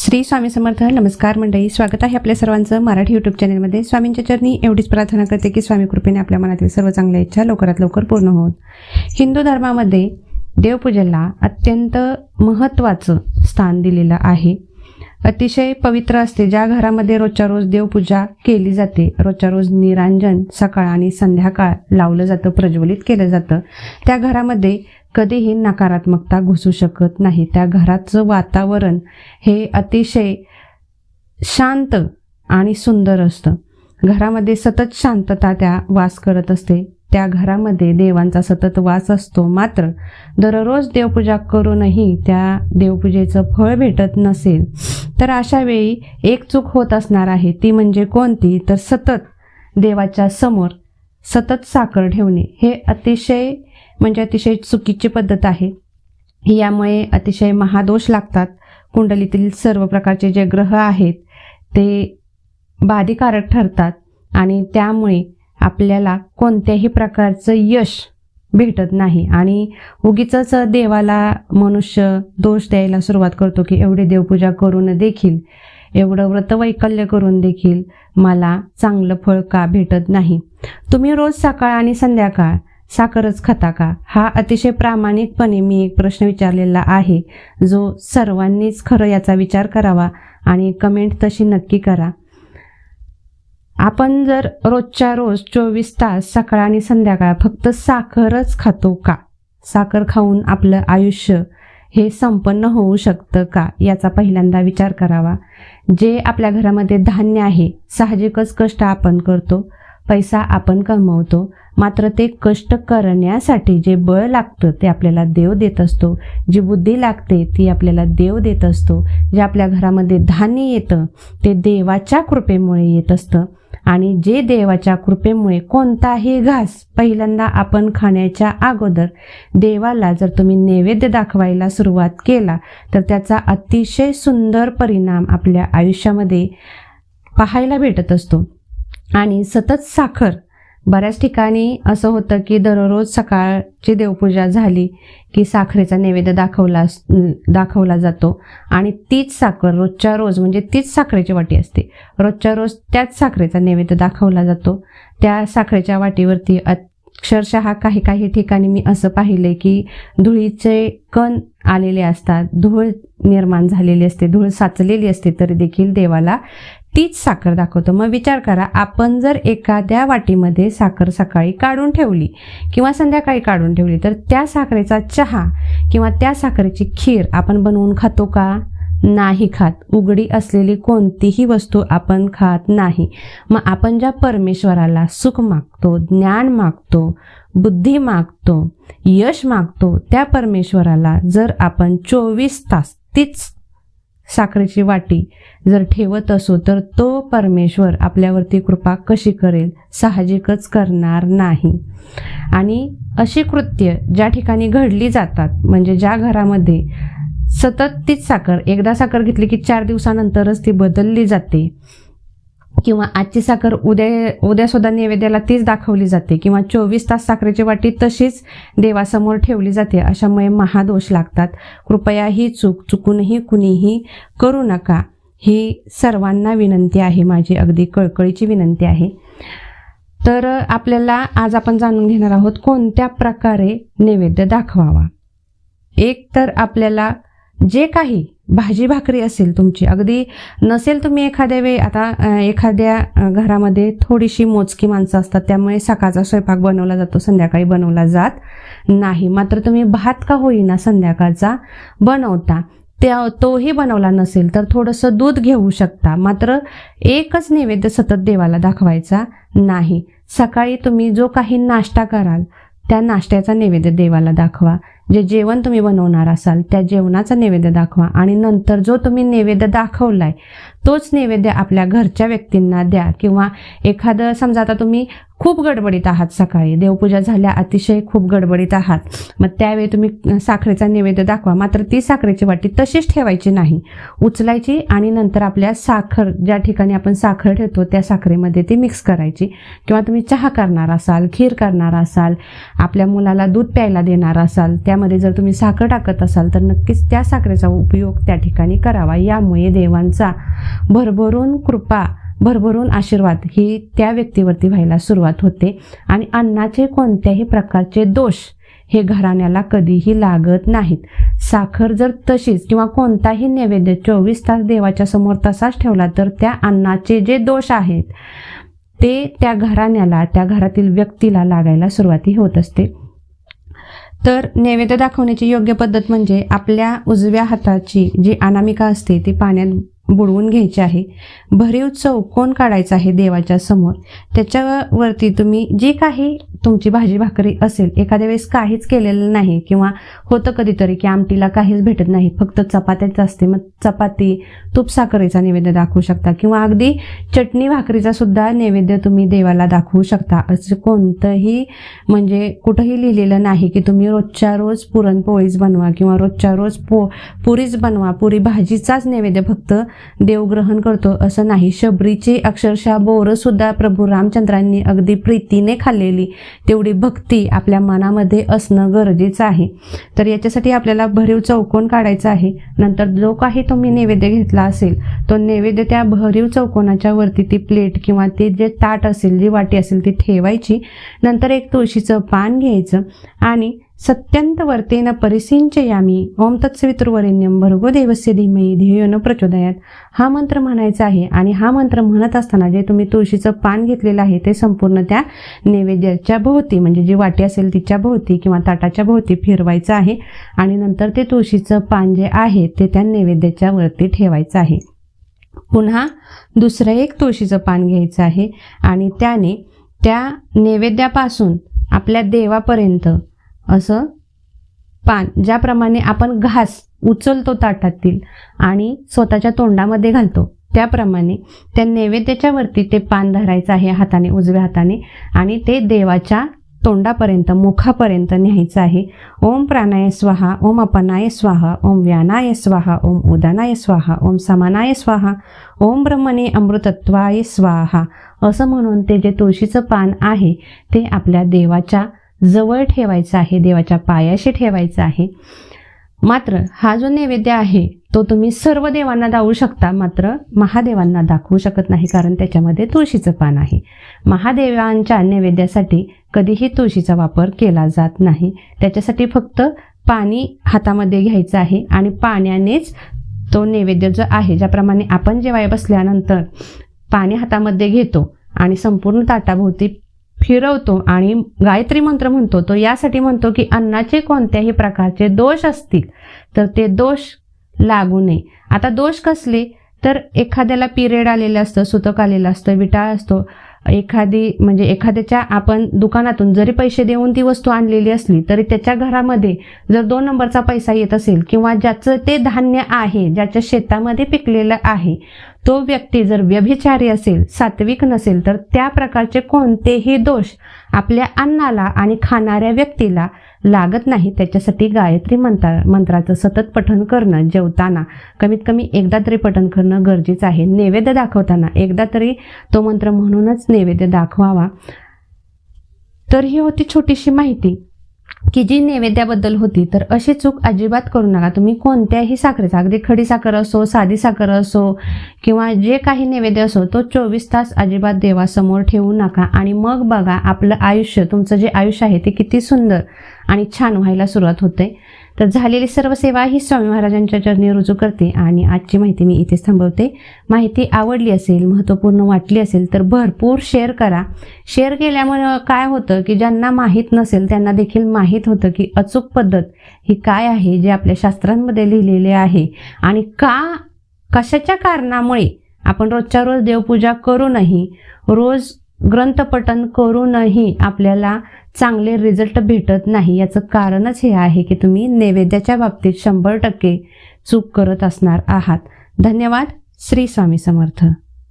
श्री स्वामी समर्थ नमस्कार मंडळी. स्वागत आहे आपल्या सर्वांचं मराठी यूट्यूब चॅनलमध्ये स्वामींच्या चरणी एवढीच प्रार्थना करते की स्वामी कृपेने आपल्या मनातील सर्व चांगल्या इच्छा लवकरात लवकर पूर्ण होत. हिंदू धर्मामध्ये देवपूजेला अत्यंत महत्त्वाचं स्थान दिलेलं आहे. अतिशय पवित्र असते. ज्या घरामध्ये रोजच्या रोज देवपूजा केली जाते रोजच्या रोज निरांजन सकाळ आणि संध्याकाळ लावलं जातं प्रज्वलित केलं जातं त्या घरामध्ये कधीही नकारात्मकता घुसू शकत नाही. त्या घराचं वातावरण हे अतिशय शांत आणि सुंदर असतं. घरामध्ये सतत शांतता त्या वास करत असते. त्या घरामध्ये देवांचा सतत वास असतो. मात्र दररोज देवपूजा करूनही त्या देवपूजेचं फळ भेटत नसेल तर अशा वेळी एक चूक होत असणार आहे. ती म्हणजे कोणती? तर सतत देवाच्या समोर सतत साखर ठेवणे. हे अतिशय म्हणजे अतिशय चुकीची पद्धत आहे. यामुळे अतिशय महादोष लागतात. कुंडलीतील सर्व प्रकारचे जे ग्रह आहेत ते बाधिकारक ठरतात आणि त्यामुळे आपल्याला कोणत्याही प्रकारचं यश भेटत नाही. आणि उगीच देवाला मनुष्य दोष द्यायला सुरुवात करतो की एवढी देवपूजा करून देखील एवढं व्रतवैकल्य करून देखील मला चांगलं फळ का भेटत नाही? तुम्ही रोज सकाळ आणि संध्याकाळ साखरच खाता का? हा अतिशय प्रामाणिकपणे मी एक प्रश्न विचारलेला आहे जो सर्वांनीच खरं याचा विचार करावा आणि कमेंट तशी नक्की करा. आपण जर रोजच्या रोज चोवीस तास सकाळ आणि संध्याकाळ फक्त साखरच खातो का? साखर खाऊन आपलं आयुष्य हे संपन्न होऊ शकतं का? याचा पहिल्यांदा विचार करावा. जे आपल्या घरामध्ये धान्य आहे साहजिकच कष्ट आपण करतो. पैसा आपण कमवतो मात्र ते कष्ट करण्यासाठी जे बळ लागतं ते आपल्याला देव देत असतो. जी बुद्धी लागते ती आपल्याला देव देत असतो. जे आपल्या घरामध्ये धान्य येतं ते देवाच्या कृपेमुळे येत असतं. आणि जे देवाच्या कृपेमुळे कोणताही घास पहिल्यांदा आपण खाण्याच्या अगोदर देवाला जर तुम्ही नैवेद्य दाखवायला सुरुवात केला तर त्याचा अतिशय सुंदर परिणाम आपल्या आयुष्यामध्ये पाहायला भेटत असतो. आणि सतत साखर. बऱ्याच ठिकाणी असं होतं की दररोज सकाळची देवपूजा झाली की साखरेचा नैवेद्य दाखवला दाखवला जातो आणि तीच साखर रोजच्या रोज म्हणजे तीच साखरेची वाटी असते. रोजच्या रोज त्याच साखरेचा नैवेद्य दाखवला जातो. त्या साखरेच्या वाटीवरती अक्षरशः काही काही ठिकाणी मी असं पाहिलंय की धुळीचे कण आलेले असतात धूळ निर्माण झालेली असते धूळ साचलेली असते तरी देखील देवाला तीच साखर दाखवतो. मग विचार करा आपण जर एखाद्या वाटीमध्ये साखर सकाळी काढून ठेवली किंवा संध्याकाळी काढून ठेवली तर त्या साखरेचा चहा किंवा त्या साखरेची खीर आपण बनवून खातो का? नाही खात. उघडी असलेली कोणतीही वस्तू आपण खात नाही. मग आपण ज्या परमेश्वराला सुख मागतो ज्ञान मागतो बुद्धी मागतो यश मागतो त्या परमेश्वराला जर आपण चोवीस तास तीच साखरेची वाटी जर ठेवत असो तर तो परमेश्वर आपल्यावरती कृपा कशी करेल? साहजिकच करणार नाही. आणि अशी कृत्य ज्या ठिकाणी घडली जातात म्हणजे ज्या घरामध्ये सतत तीच साखर. एकदा साखर घेतली की चार दिवसानंतरच ती बदलली जाते. किंवा आजची साखर उद्या उद्यासुद्धा नैवेद्याला तीच दाखवली जाते. किंवा चोवीस तास साखरेची वाटी तशीच देवासमोर ठेवली जाते. अशामुळे महादोष लागतात. कृपया ही चूक चुकूनही कुणीही करू नका. ही सर्वांना विनंती आहे. माझी अगदी कळकळीची विनंती आहे. तर आपल्याला आज आपण जाणून घेणार आहोत कोणत्या प्रकारे नैवेद्य दाखवावा. एक तर आपल्याला जे काही भाजी भाकरी असेल तुमची अगदी नसेल तुम्ही एखाद्या वेळी आता एखाद्या घरामध्ये थोडीशी मोजकी माणसं असतात त्यामुळे सकाळचा स्वयंपाक बनवला जातो संध्याकाळी बनवला जात नाही. मात्र तुम्ही भात का होईना संध्याकाळचा बनवता त्या तोही बनवला नसेल तर थोडंसं दूध घेऊ शकता. मात्र एकच नैवेद्य सतत देवाला दाखवायचा नाही. सकाळी तुम्ही जो काही नाश्ता कराल त्या नाश्त्याचा नैवेद्य देवाला दाखवा. जे जेवण तुम्ही बनवणार असाल त्या जेवणाचा नैवेद्य दाखवा आणि नंतर जो तुम्ही नैवेद्य दाखवलाय तोच नैवेद्य आपल्या घरच्या व्यक्तींना द्या. किंवा एखादं समजा आता तुम्ही खूप गडबडीत आहात सकाळी देवपूजा झाल्या अतिशय खूप गडबडीत आहात मग त्यावेळी तुम्ही साखरेचा नैवेद्य दाखवा. मात्र ती साखरेची वाटी तशीच ठेवायची नाही. उचलायची आणि नंतर आपल्या साखर ज्या ठिकाणी आपण साखर ठेवतो त्या साखरेमध्ये ती मिक्स करायची. किंवा तुम्ही चहा करणार असाल खीर करणार असाल आपल्या मुलाला दूध प्यायला देणार असाल त्या त्यामध्ये जर तुम्ही साखर टाकत असाल तर नक्कीच त्या साखरेचा उपयोग त्या ठिकाणी करावा. यामुळे देवांचा भरभरून कृपा भरभरून आशीर्वाद ही त्या व्यक्तीवरती व्हायला सुरुवात होते. आणि अन्नाचे कोणत्याही प्रकारचे दोष हे घराण्याला कधीही लागत नाहीत. साखर जर तशीच किंवा कोणताही नैवेद्य चोवीस तास देवाच्या समोर तसाच ठेवला तर त्या अन्नाचे जे दोष आहेत ते त्या घराण्याला त्या घरातील व्यक्तीला लागायला सुरुवाती होत असते. तर नैवेद्य दाखवण्याची योग्य पद्धत म्हणजे आपल्या उजव्या हाताची जी अनामिका असते ती पाण्यात बुडवून घ्यायची आहे. भरीव चौकोन काढायचा आहे देवाच्या समोर? त्याच्यावरती तुम्ही जी काही तुमची भाजी भाकरी असेल एखाद्या वेळेस काहीच केलेलं नाही किंवा होतं कधीतरी की आमटीला काहीच भेटत नाही फक्त चपात्याच असते मग चपाती तूप साखरेचा नैवेद्य दाखवू शकता किंवा अगदी चटणी भाकरीचा सुद्धा नैवेद्य तुम्ही देवाला दाखवू शकता. असं कोणतंही म्हणजे कुठंही लिहिलेलं नाही की तुम्ही रोजच्या रोज पुरणपोळीच बनवा किंवा रोजच्या रोज पो पुरीच बनवा. पुरी भाजीचाच नैवेद्य फक्त देव ग्रहण करतो असं नाही. शबरीची अक्षरशः बोरंसुद्धा प्रभू रामचंद्रांनी अगदी प्रीतीने खाल्लेली तेवढी भक्ती आपल्या मनामध्ये असणं गरजेचं आहे. तर याच्यासाठी आपल्याला भरीव चौकोन काढायचा आहे. नंतर जो काही तुम्ही नैवेद्य घेतला असेल तो नैवेद्य त्या भरीव चौकोनाच्या वरती ती प्लेट किंवा ती जे ताट असेल जी वाटी असेल ती ठेवायची. नंतर एक तुळशीचं पान घ्यायचं आणि सत्यंत वर्तेन परिसिंचयामी। ओम तत्सवितुर्वरेण्यम भर्गो देवस्य धीमयी ध्येय न प्रचोदयात। हा मंत्र म्हणायचा आहे आणि हा मंत्र म्हणत असताना जे तुम्ही तुळशीचं पान घेतलेलं आहे ते संपूर्ण त्या नैवेद्याच्या भोवती म्हणजे जी वाटी असेल तिच्या भोवती किंवा ताटाच्या भोवती फिरवायचं आहे आणि नंतर ते तुळशीचं पान जे आहे ते त्या नैवेद्याच्या वरती ठेवायचं आहे. पुन्हा दुसरं एक तुळशीचं पान घ्यायचं आहे आणि त्याने त्या नैवेद्यापासून आपल्या देवापर्यंत असं पान ज्याप्रमाणे आपण घास उचलतो ताटातील आणि स्वतःच्या तोंडामध्ये घालतो त्याप्रमाणे त्या नैवेद्याच्यावरती ते पान धरायचं आहे हाताने उजव्या हाताने आणि ते देवाच्या तोंडापर्यंत मुखापर्यंत न्यायचं आहे. ओम प्राणाय स्वाहा ओम अपनाय स्वाहा ओम व्यानाय स्वाहा ओम उदानाय स्वाहा ओम समानाय स्वाहा ओम ब्रह्मणे अमृतत्वाय स्वाहा. असं म्हणून ते जे तुळशीचं पान आहे ते आपल्या देवाच्या जवळ ठेवायचं आहे देवाच्या पायाशी ठेवायचं आहे. मात्र हा जो नैवेद्य आहे तो तुम्ही सर्व देवांना दावू शकता मात्र महादेवांना दाखवू शकत नाही कारण त्याच्यामध्ये तुळशीचं पान आहे. महादेवांच्या नैवेद्यासाठी कधीही तुळशीचा वापर केला जात नाही. त्याच्यासाठी फक्त पाणी हातामध्ये घ्यायचं आहे आणि पाण्यानेच तो नैवेद्य जो आहे ज्याप्रमाणे आपण जेवाय बसल्यानंतर पाणी हातामध्ये घेतो आणि संपूर्ण ताटाभोवती फिरवतो आणि गायत्री मंत्र म्हणतो तो यासाठी म्हणतो की अन्नाचे कोणत्याही प्रकारचे दोष असतील तर ते दोष लागू नये. आता दोष कसले? तर एखाद्याला पिरियड आलेलं असतं सुतक आलेलं असतं विटाळ असतो. एखादी म्हणजे एखाद्याच्या आपण दुकानातून जरी पैसे देऊन ती वस्तू आणलेली असली तरी त्याच्या घरामध्ये जर दोन नंबरचा पैसा येत असेल किंवा ज्याचं ते धान्य आहे ज्याच्या शेतामध्ये पिकलेलं आहे तो व्यक्ती जर व्यभिचारी असेल सात्विक नसेल तर त्या प्रकारचे कोणतेही दोष आपल्या अन्नाला आणि खाणाऱ्या व्यक्तीला लागत नाही. त्याच्यासाठी गायत्री मंत्रा मंत्राचं सतत पठन करणं जेवताना. कमीत कमी एकदा तरी पठन करणं गरजेचं आहे. नैवेद्य दाखवताना एकदा तरी तो मंत्र म्हणूनच नैवेद्य दाखवावा. तर ही होती छोटीशी माहिती. की जी नैवेद्याबद्दल होती तर अशी चूक अजिबात करू नका. तुम्ही कोणत्याही साखरेचा अगदी खडी साखर असो साधी साखर असो किंवा जे काही नैवेद्य असो तो चोवीस तास अजिबात देवासमोर ठेवू नका. आणि मग बघा आपलं आयुष्य तुमचं जे आयुष्य आहे ते किती सुंदर आणि छान व्हायला सुरुवात होते. तर झालेली सर्व सेवा ही स्वामी महाराजांच्या चरणी रुजू करते आणि आजची माहिती मी इथेच थांबवते. माहिती आवडली असेल महत्त्वपूर्ण वाटली असेल तर भरपूर शेअर करा. शेअर केल्यामुळं काय होतं की ज्यांना माहीत नसेल त्यांना देखील माहीत होतं की अचूक पद्धत ही काय आहे जे आपल्या शास्त्रांमध्ये लिहिलेले आहे. आणि का कशाच्या कारणामुळे आपण रोजच्या रोज देवपूजा करूनही रोज ग्रंथपठन करूनही आपल्याला चांगले रिझल्ट भेटत नाही. याचं कारणच हे आहे की तुम्ही नैवेद्याच्या बाबतीत शंभर टक्के चूक करत असणार आहात. धन्यवाद. श्री स्वामी समर्थ.